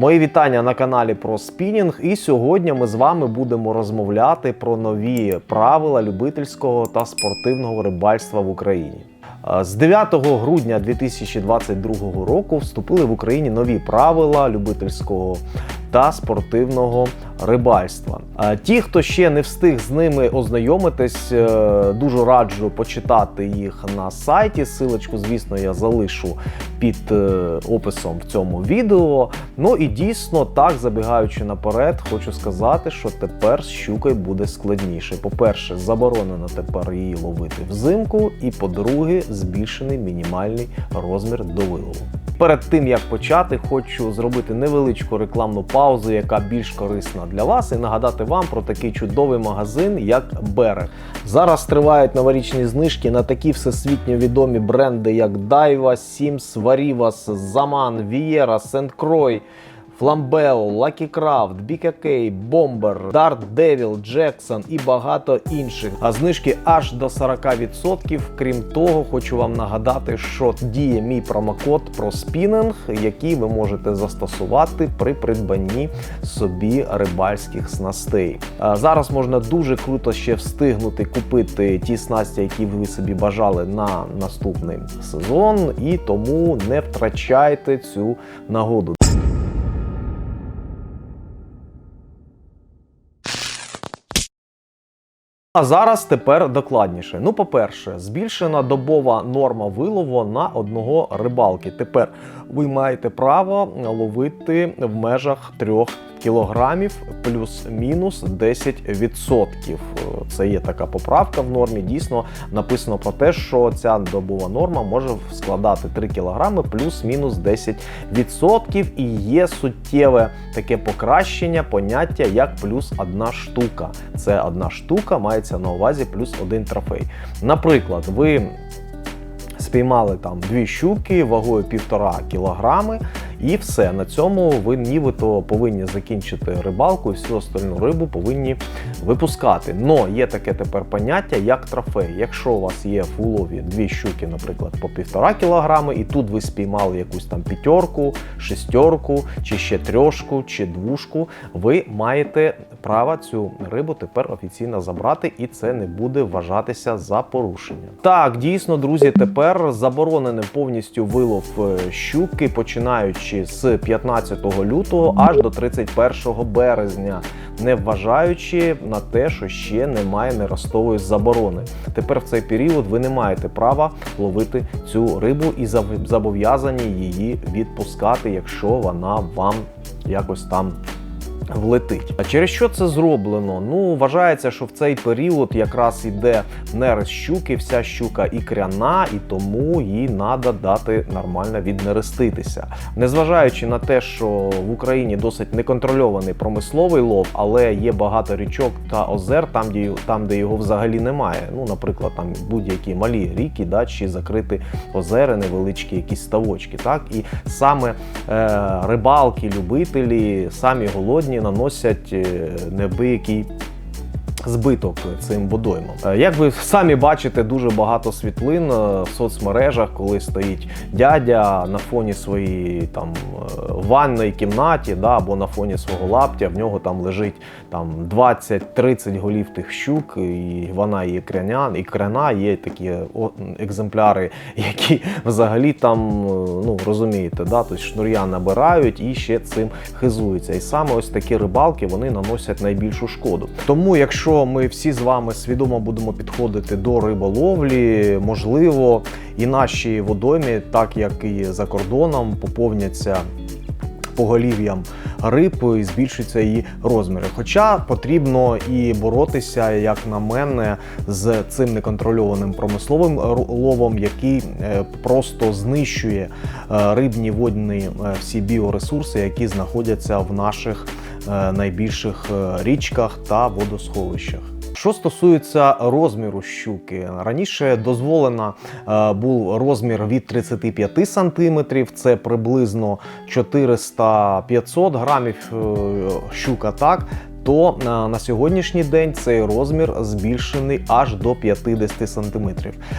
Мої вітання на каналі про спінінг. І сьогодні ми з вами будемо розмовляти про нові правила любительського та спортивного рибальства в Україні. Е, З 9 грудня 2022 року вступили в Україні нові правила любительського та спортивного рибальства. Ті, хто ще не встиг з ними ознайомитись, е, дуже раджу почитати їх на сайті. Силочку, звісно, я залишу під е, описом в цьому відео. Ну і дійсно, так забігаючи наперед, хочу сказати, що тепер з щукою буде складніше. По-перше, заборонено тепер її ловити взимку, і по-друге, збільшений мінімальний розмір до вилову. Перед тим як почати, хочу зробити невеличку рекламну паузу, яка більш корисна для вас, і нагадати вам про такий чудовий магазин, як Берег. Зараз тривають новорічні знижки на такі всесвітньо відомі бренди, як Daiwa, Sims, Varivas, Zaman, Viera, St. Flambeo, Lucky Craft, BKK, Bomber, Dart Devil, Jackson і багато інших. А знижки аж до 40%. Крім того, хочу вам нагадати, що діє мій промокод про спінінг, який ви можете застосувати при придбанні собі рибальських снастей. Зараз можна дуже круто ще встигнути купити ті снасті, які ви собі бажали на наступний сезон, і тому не втрачайте цю нагоду. А зараз тепер докладніше. Ну, по-перше, збільшена добова норма вилову на одного рибалки. Тепер ви маєте право ловити в межах 3 кілограмів плюс-мінус 10%. Це є така поправка в нормі. Дійсно написано про те, що ця добова норма може складати 3 кілограми плюс-мінус 10%. І є суттєве таке покращення поняття як плюс одна штука. Це одна штука мається на увазі плюс один трофей. Наприклад, ви спіймали там дві щуки вагою півтора кілограми, і все. На цьому ви нібито повинні закінчити рибалку і всю остальну рибу повинні випускати. Но є таке тепер поняття, як трофей. Якщо у вас є в улові дві щуки, наприклад, по півтора кілограми, і тут ви спіймали якусь там п'ятерку, шестерку, чи ще трьошку, чи двушку, ви маєте право цю рибу тепер офіційно забрати, і це не буде вважатися за порушення. Так, дійсно, друзі, тепер заборонений повністю вилов е, щуки, починаючи з 15 лютого аж до 31 березня, не вважаючи на те, що ще немає неростової заборони. Тепер в цей період ви не маєте права ловити цю рибу і зобов'язані її відпускати, якщо вона вам якось там влетить. А через що це зроблено? Ну вважається, що в цей період якраз іде нерест щуки, вся щука ікряна, і тому їй треба дати нормально віднереститися. Незважаючи на те, що в Україні досить неконтрольований промисловий лов, але є багато річок та озер, там де там, де його взагалі немає. Ну, наприклад, там будь-які малі ріки, да, чи закриті озера, невеличкі якісь ставочки. Так і саме е, рибалки, любителі, самі голодні наносять е, неабиякий збиток цим водоймам. Е, Як ви самі бачите, дуже багато світлин е, в соцмережах, коли стоїть дядя на фоні своєї там ванної кімнаті, да, або на фоні свого лаптя, в нього там лежить там 20-30 голів тих щук, і вона є кряня, і кряна, є такі екземпляри, які взагалі там, е, ну розумієте, да, тобто шнур'я набирають і ще цим хизуються. І саме ось такі рибалки вони наносять найбільшу шкоду. Тому, якщо ми всі з вами свідомо будемо підходити до риболовлі, можливо, і наші водойми, так як і за кордоном, поповняться поголів'ям риб і збільшуються її розміри. Хоча потрібно і боротися, як на мене, з цим неконтрольованим промисловим ловом, який е, просто знищує е, рибні водні е, всі біоресурси, які знаходяться в наших найбільших річках та водосховищах. Що стосується розміру щуки, раніше дозволено е, був розмір від 35 сантиметрів, це приблизно 400-500 грамів е, щука, так. То е, на сьогоднішній день цей розмір збільшений аж до 50 см.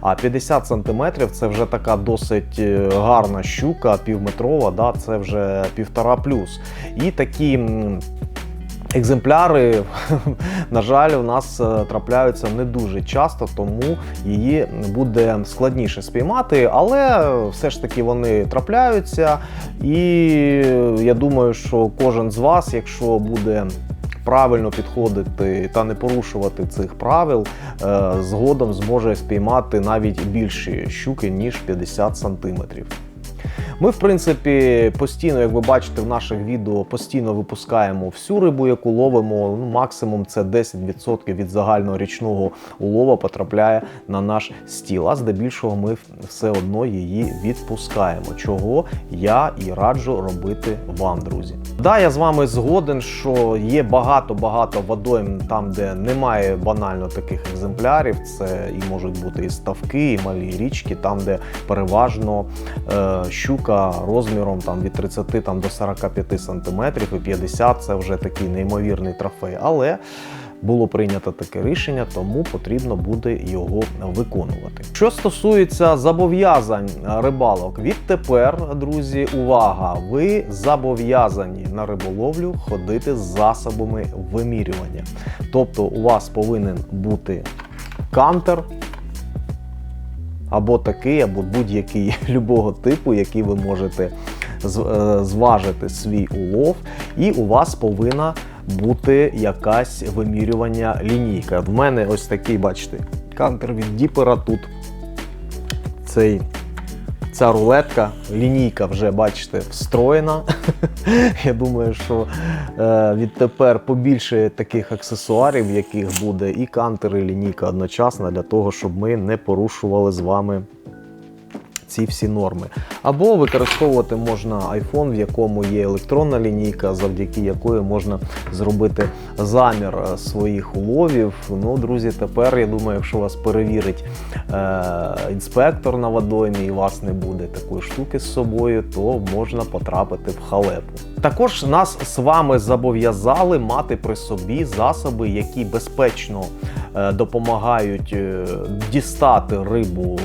А 50 см це вже така досить гарна щука, півметрова, да, це вже півтора плюс. І такі. Екземпляри, на жаль, у нас е, трапляються не дуже часто, тому її буде складніше спіймати, але все ж таки вони трапляються. І я думаю, що кожен з вас, якщо буде правильно підходити та не порушувати цих правил, е, згодом зможе спіймати навіть більші щуки, ніж 50 сантиметрів. Ми, в принципі, постійно, як ви бачите, в наших відео постійно випускаємо всю рибу, яку ловимо. Ну, максимум це 10% від загального річного улова потрапляє на наш стіл. А здебільшого ми все одно її відпускаємо. Чого я і раджу робити вам, друзі. Да, я з вами згоден, що є багато-багато водойм там, де немає банально таких екземплярів. Це і можуть бути і ставки, і малі річки, там, де переважно е, щука розміром там від 30 там, до 45 сантиметрів, і 50 це вже такий неймовірний трофей. Але було прийнято таке рішення, тому потрібно буде його виконувати. Що стосується зобов'язань рибалок, відтепер, друзі, увага! Ви зобов'язані на риболовлю ходити з засобами вимірювання. Тобто, у вас повинен бути кантер. Або такий, або будь-який любого типу, який ви можете е, зважити свій улов, і у вас повинна бути якась вимірювання лінійка. В мене ось такий, бачите, кантер від Діпера тут. Цей, ця рулетка, лінійка вже, бачите, встроєна. Я думаю, що е, відтепер побільше таких аксесуарів, яких буде і кантер, і лінійка одночасно, для того, щоб ми не порушували з вами ці всі норми. Або використовувати можна iPhone, в якому є електронна лінійка, завдяки якої можна зробити замір е, своїх уловів. Ну, друзі, тепер я думаю, якщо вас перевірить е, інспектор на водоймі і вас не буде такої штуки з собою, то можна потрапити в халепу. Також нас з вами зобов'язали мати при собі засоби, які безпечно допомагають е, дістати рибу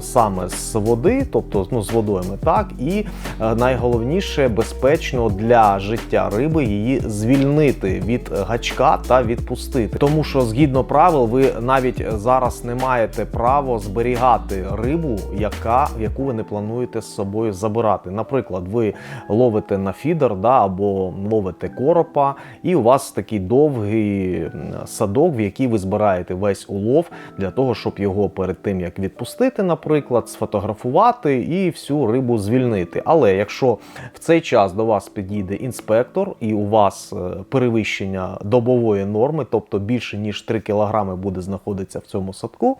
саме з води, тобто ну, з водойми, так і е, найголовніше безпечно для життя риби її звільнити від гачка та відпустити. Тому що згідно правил, ви навіть зараз не маєте права зберігати рибу, яка яку ви не плануєте з собою забирати. Наприклад, ви ловите на фідер, да, або ловите коропа, і у вас такий довгий садок, в який ви збираєте весь улов для того, щоб його перед тим як відпустити, наприклад, сфотографувати і всю рибу звільнити. Але якщо в цей час до вас підійде інспектор і у вас е, перевищення добової норми, тобто більше ніж 3 кг буде знаходитися в цьому садку,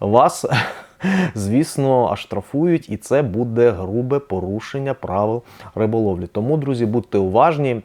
вас. Звісно, оштрафують, і це буде грубе порушення правил риболовлі. Тому, друзі, будьте уважні.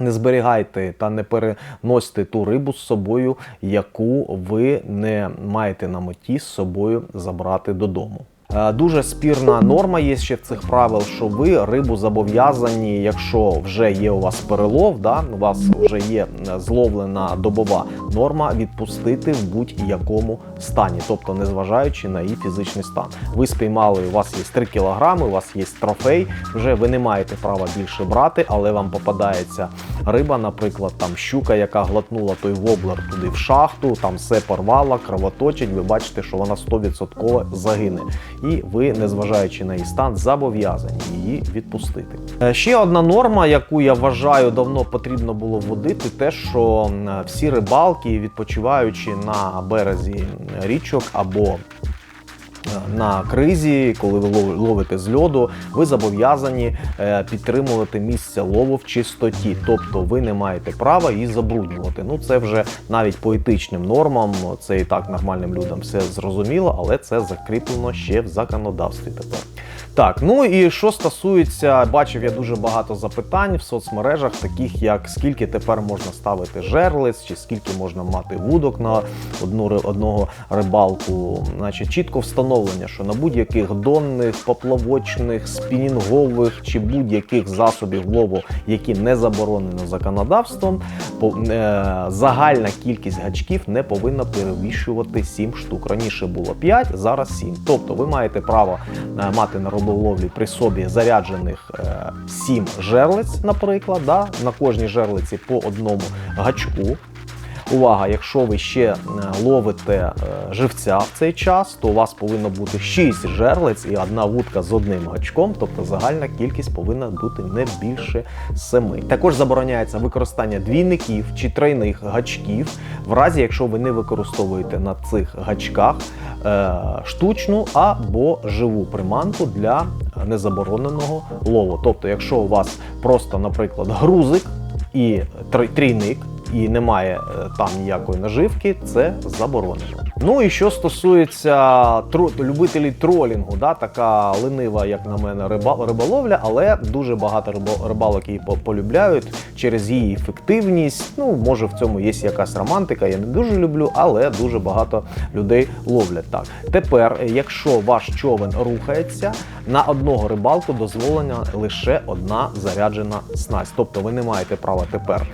Не зберігайте та не переносьте ту рибу з собою, яку ви не маєте на меті з собою забрати додому. Е, Дуже спірна норма є ще в цих правил, що ви рибу зобов'язані, якщо вже є у вас перелов, да, у вас вже є е, зловлена добова норма, відпустити в будь-якому стані, тобто незважаючи на її фізичний стан. Ви спіймали, у вас є 3 кілограми, у вас є трофей, вже ви не маєте права більше брати, але вам попадається риба, наприклад, там щука, яка глотнула той воблер туди в шахту, там все порвала, кровоточить. Ви бачите, що вона 100% загине. І ви, незважаючи на її стан, зобов'язані її відпустити. Е, Ще одна норма, яку я вважаю давно потрібно було вводити, те, що всі рибалки, відпочиваючи на березі річок або на кризі, коли ви лов- ловите з льоду, ви зобов'язані е, підтримувати місце лову в чистоті, тобто ви не маєте права її забруднювати. Ну це вже навіть по етичним нормам, це і так нормальним людям все зрозуміло, але це закріплено ще в законодавстві тепер. Так, ну і що стосується, бачив я дуже багато запитань в соцмережах, таких як скільки тепер можна ставити жерлиць, чи скільки можна мати вудок на одну одного рибалку. Значить, чітко встановлення, що на будь-яких донних, поплавочних, спінінгових чи будь-яких засобів лову, які не заборонено законодавством, по- е, загальна кількість гачків не повинна перевищувати 7 штук. Раніше було 5, зараз 7. Тобто ви маєте право е, мати на риболовлі при собі заряджених е, 7 жерлиць, наприклад, да? на кожній жерлиці по одному гачку. Увага, якщо ви ще е, ловите е, живця в цей час, то у вас повинно бути 6 жерлиць і одна вудка з одним гачком, тобто загальна кількість повинна бути не більше 7. Також забороняється використання двійників чи тройних гачків, в разі якщо ви не використовуєте на цих гачках е, штучну або живу приманку для незабороненого лову. Тобто, якщо у вас просто, наприклад, грузик і тр- трійник, і немає е, там ніякої наживки, це заборонено. Ну і що стосується тро- любителів тролінгу, да, така ленива, як на мене, риба- риболовля, але дуже багато рибо- рибалок її полюбляють через її ефективність. Ну, може, в цьому є якась романтика, я не дуже люблю, але дуже багато людей ловлять так. Тепер, якщо ваш човен рухається, на одного рибалку дозволена лише одна заряджена снасть. Тобто ви не маєте права тепер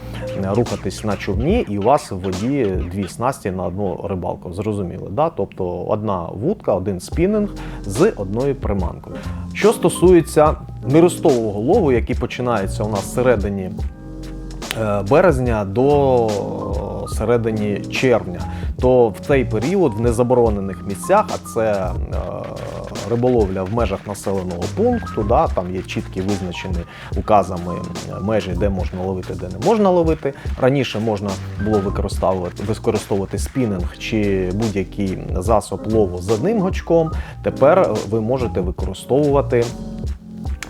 е, рухатись на човні, і у вас в воді дві снасті на одну рибалку. Зрозуміли, да? Тобто одна вудка, один спінінг з одною приманкою. Що стосується нерестового лову, який починається у нас всередині е, березня до середині червня, то в цей період в незаборонених місцях, а це е, риболовля в межах населеного пункту, да, там є чіткі визначені указами межі, де можна ловити, де не можна ловити. Раніше можна було використовувати, використовувати спінінг чи будь-який засоб лову з одним гачком. Тепер ви можете використовувати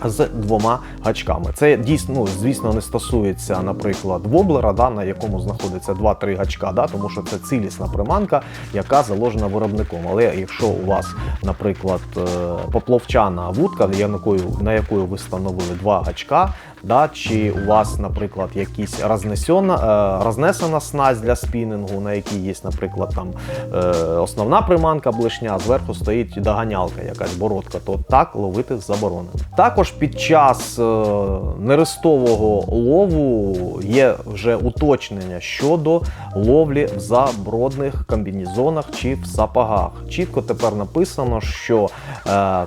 з двома гачками. Це дійсно, ну, звісно, не стосується, наприклад, воблера, да, на якому знаходиться 2-3 гачка, да, тому що це цілісна приманка, яка заложена виробником. Але якщо у вас, наприклад, е, поплавчана вудка, на якою ви встановили два гачка, да, чи у вас, наприклад, якісь рознесена, е, рознесена снасть для спінингу, на якій є, наприклад, там е, основна приманка блишня, зверху стоїть доганялка, якась бородка, то так ловити заборонено. Також під час е, нерестового лову є вже уточнення щодо ловлі в забродних комбінезонах чи в сапогах. Чітко тепер написано, що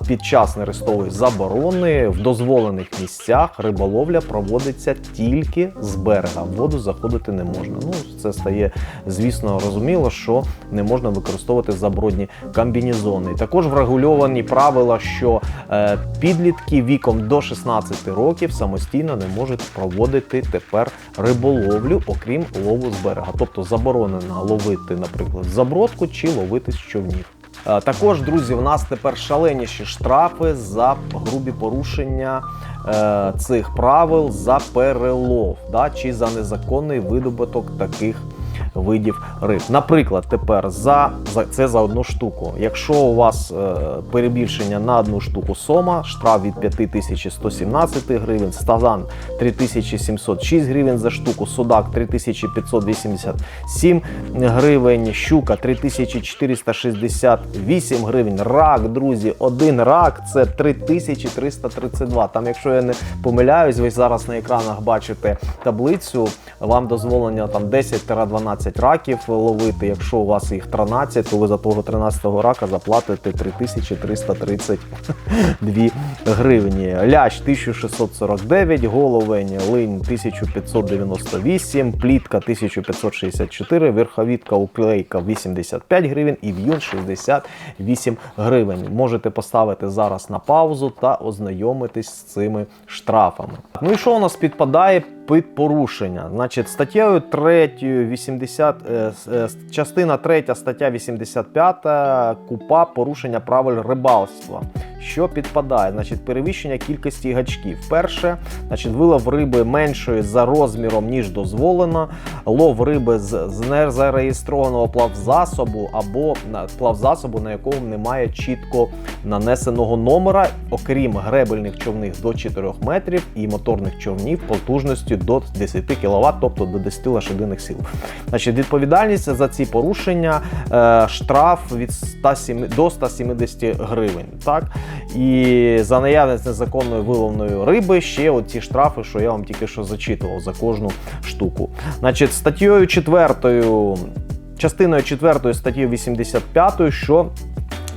під час нерестової заборони в дозволених місцях риболовля проводиться тільки з берега. В воду заходити не можна. Ну це стає, звісно, розуміло, що не можна використовувати забродні комбінезони. Також врегульовані правила, що е, підлітки віком до 16 років самостійно не можуть проводити тепер риболовлю, окрім лову з берега. Тобто заборонено ловити, наприклад, забродку чи ловити з човнів. Е, Також, друзі, в нас тепер шаленіші штрафи за грубі порушення е, цих правил за перелов да, чи за незаконний видобуток таких видів риб. Наприклад, тепер за, за це за одну штуку. Якщо у вас е, перебільшення на одну штуку сома, штраф від 5117 гривень, стазан 3706 гривень за штуку, судак 3587 гривень, щука 3468 гривень. Рак, друзі, один рак це 3332. Там, якщо я не помиляюсь, ви зараз на екранах бачите таблицю. Вам дозволено там 10-12 раків ловити. Якщо у вас їх 13, то ви за того 13-го рака заплатите 3332 гривні. Лящ 1649, головень, линь 1598, плітка 1564, верховітка уклейка 85 гривень і в'юн 68 гривень. Можете поставити зараз на паузу та ознайомитись з цими штрафами. Ну і що у нас підпадає під порушення? Значить, статтєю 3, 80, е, е, частина 3 стаття 85 купа порушення правил рибальства. Що підпадає? Значить, перевищення кількості гачків. Перше, значить, вилов риби меншої за розміром, ніж дозволено, лов риби з, з незареєстрованого плавзасобу або плавзасобу, на якому немає чітко нанесеного номера, окрім гребельних човнів до 4 метрів і моторних човнів потужністю до 10 кВт, тобто до 10 лошадиних сил. Значить, відповідальність за ці порушення е, штраф від 107 до 170 гривень. Так? І за наявність незаконної виловної риби ще оці штрафи, що я вам тільки що зачитував за кожну штуку. Значить, статтєю 4, частиною 4 статті 85, що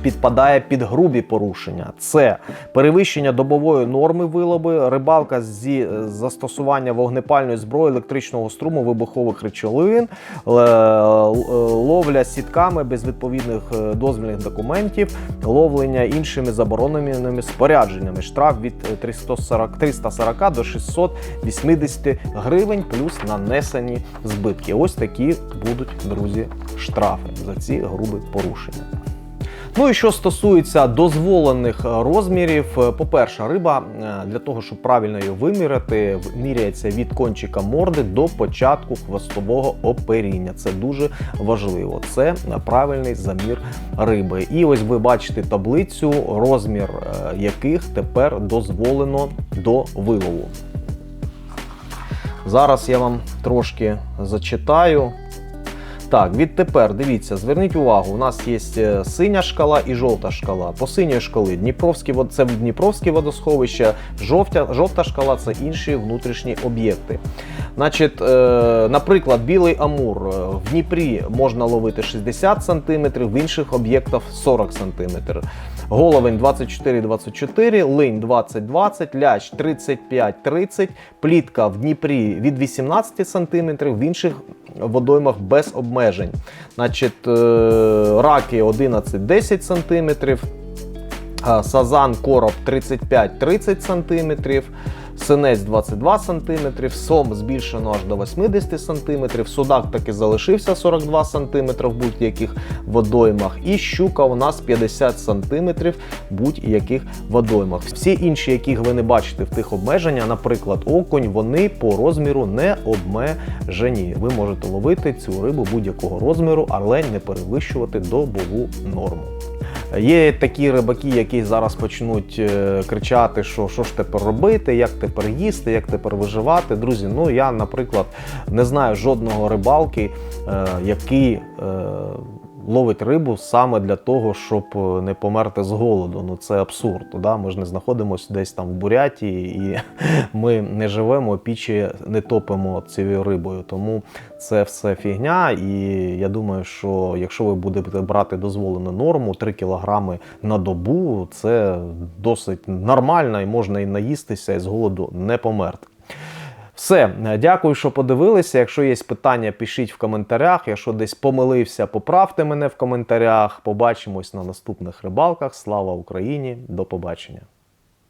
підпадає під грубі порушення. Це перевищення добової норми вилоби, рибалка зі е, застосування вогнепальної зброї, електричного струму, вибухових речовин, е, ловля сітками без відповідних е, дозвільних документів, ловлення іншими забороненими спорядженнями. Штраф від е, 340, 340 до 680 гривень плюс нанесені збитки. Ось такі будуть, друзі, штрафи за ці грубі порушення. Ну і що стосується дозволених е, розмірів, е, по-перше, риба е, для того, щоб правильно її виміряти, міряється від кончика морди до початку хвостового оперіння. Це дуже важливо. Це правильний замір риби. І ось ви бачите таблицю, розмір яких тепер дозволено до вилову. Зараз я вам трошки зачитаю. Так, відтепер дивіться, зверніть увагу, у нас є е, синя шкала і жовта шкала. По синьої шкали Дніпровські це Дніпровські водосховища, жовтя, жовта шкала це інші внутрішні об'єкти. Значить, е, наприклад, білий амур е, в Дніпрі можна ловити 60 см, в інших об'єктах 40 см. Головень 24-24, линь 20-20, лящ 35-30, плітка в Дніпрі від 18 см, в інших водоймах без обмежень. Значить, е, раки 11-10 см, сазан короб 35-30 см, синець 22 см, сом збільшено аж до 80 см, судак таки залишився 42 см в будь-яких водоймах, і щука у нас 50 см в будь-яких водоймах. Всі інші, яких ви не бачите в тих обмеженнях, наприклад, окунь, вони по розміру не обмежені. Ви можете ловити цю рибу будь-якого розміру, але не перевищувати добову норму. Є такі рибаки, які зараз почнуть е, кричати, що що ж тепер робити, як тепер їсти, як тепер виживати. Друзі, ну я, наприклад, не знаю жодного рибалки, е, який е, ловить рибу саме для того, щоб е, не померти з голоду. Ну це абсурд. Да? Ми ж не знаходимося десь там в Буряті, і ми не живемо, пічі не топимо цією рибою. Тому це все фігня. І я думаю, що якщо ви будете брати дозволену норму 3 кілограми на добу, це досить нормально і можна і наїстися, і з голоду не померти. Все, дякую, що подивилися. Якщо є питання, пишіть в коментарях. Якщо десь помилився, поправте мене в коментарях. Побачимось на наступних рибалках. Слава Україні! До побачення!